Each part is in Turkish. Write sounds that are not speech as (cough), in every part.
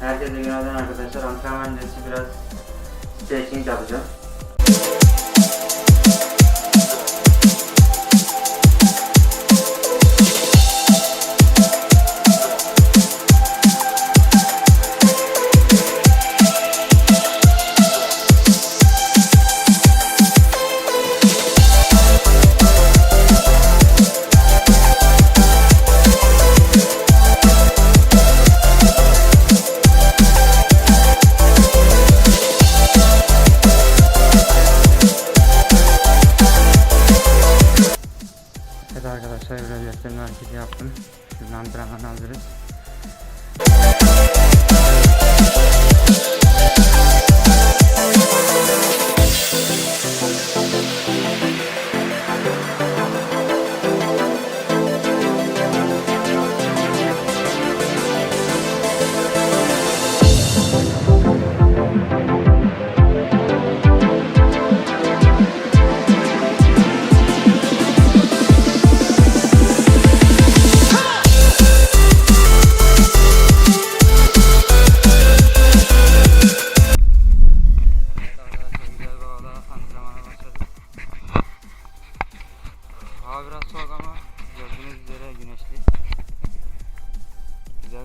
Herkese günaydın arkadaşlar. Antrenman öncesi biraz stretching yapacağım. herkese yaptım. Hızlandıramadan hazırız.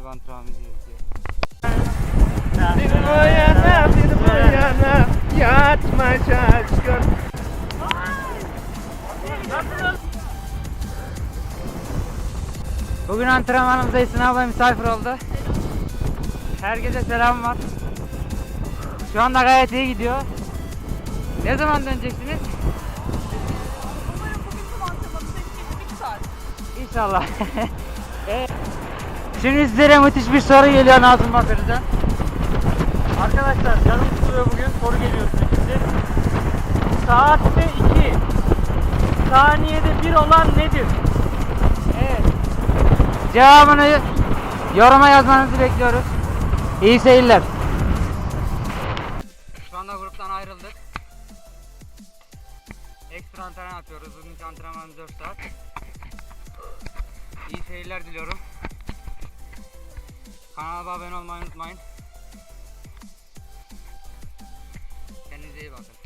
Antrenman bizi bekliyor. Bir bu yana bir bu yana yatma şaşkın Bugün antrenmanımızda Esin abla misafir oldu. Herkese selam var. Şu anda gayet iyi gidiyor. Ne zaman döneceksiniz? İnşallah. (laughs) Evet. Şimdi sizlere müthiş bir soru geliyor Nazım Bakır'dan. Arkadaşlar canım sıkılıyor bugün soru geliyor sürekli Saatte 2 Saniyede 1 olan nedir? Evet. Cevabını yoruma yazmanızı bekliyoruz. İyi seyirler. Şu anda gruptan ayrıldık. Ekstra antrenman yapıyoruz. Bugünkü antrenmanımız 4 saat. İyi seyirler diliyorum. Kanala abone olmayı unutmayın. Kendinize iyi bakın.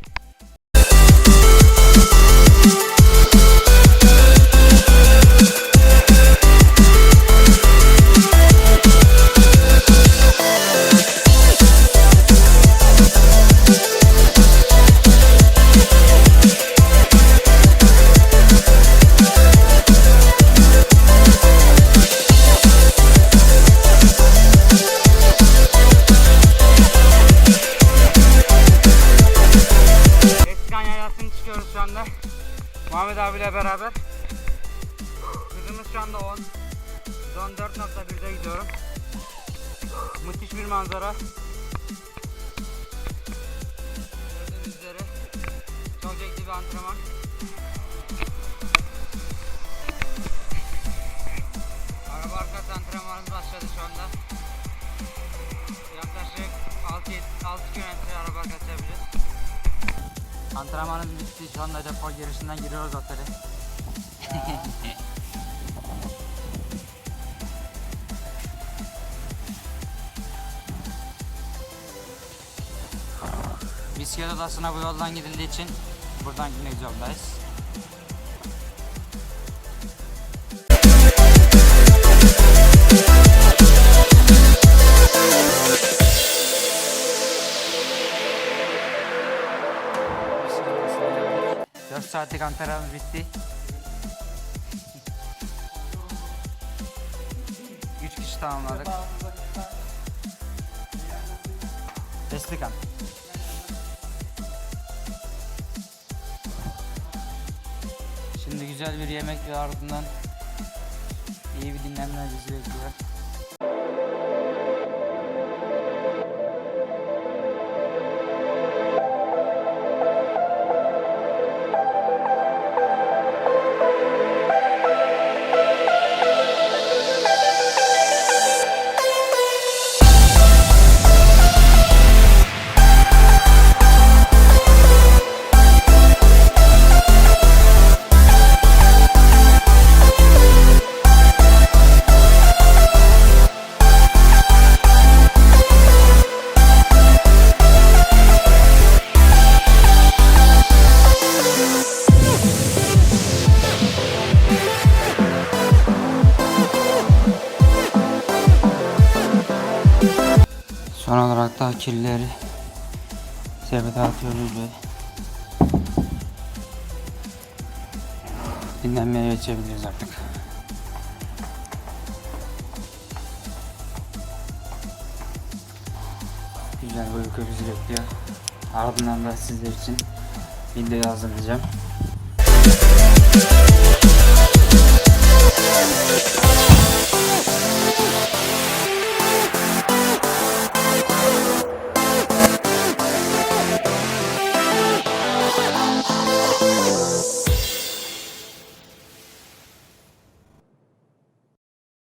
Muhammed abiyle beraber. Hızımız şu anda 10. Zon 4.1'de gidiyorum. Müthiş bir manzara. Gördüğünüz üzere çok zevkli bir antrenman. Antrenmanımız bitti. Şu anda depo girişinden giriyoruz otele. (laughs) Bisiklet odasına bu yoldan gidildiği için buradan gitmek zorundayız. Saatlik antrenmanımız bitti. 3 kişi tamamladık. Destek. Şimdi güzel bir yemek ve ardından iyi bir dinlenme bizi bekliyor. Son olarak da kirlileri sepete atıyoruz ve dinlenmeye geçebiliriz artık. Güzel bir uyku bizi bekliyor. Ardından da sizler için video hazırlayacağım.